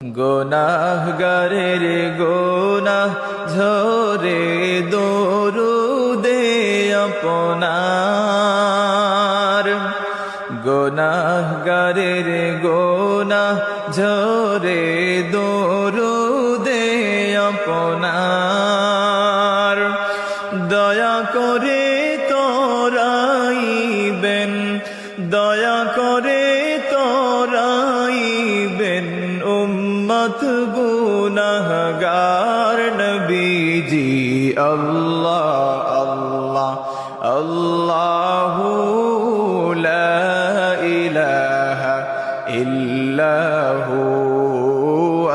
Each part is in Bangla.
গোনাহগারের গোনাহ ঝরে দরুদে আপনার। গোনাহগারের গোনাহ ঝরে দরুদে আপনার। দয়া করে তোরাইবেন, দয়া করে তোরাইবেন उम्मत गुनहगार नबी जी अल्लाह अल्लाह अल्लाह ला इलाह इल्ला हु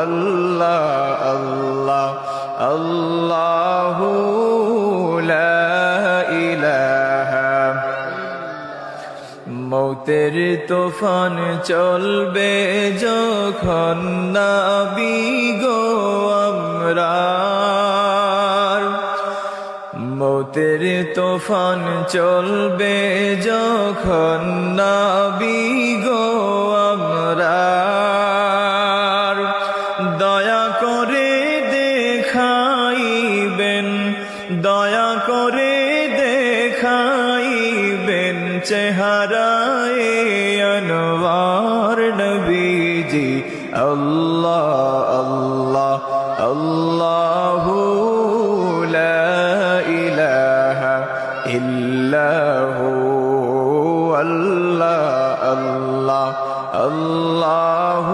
अल्लाह अल्लाह अल्लाह মৌতের তুফান চলবে যখন নাবি গো আমরা মৌতের তুফান চলবে যখন নাবি গো আমরা দয়া করে দেখাইবেন, দয়া করে দেখাইবেন। চেহারায় আনোয়ার নবীজি আল্লাহ আল্লাহ আল্লাহু লা ইলাহা ইল্লাহু আল্লাহ আল্লাহ আল্লাহ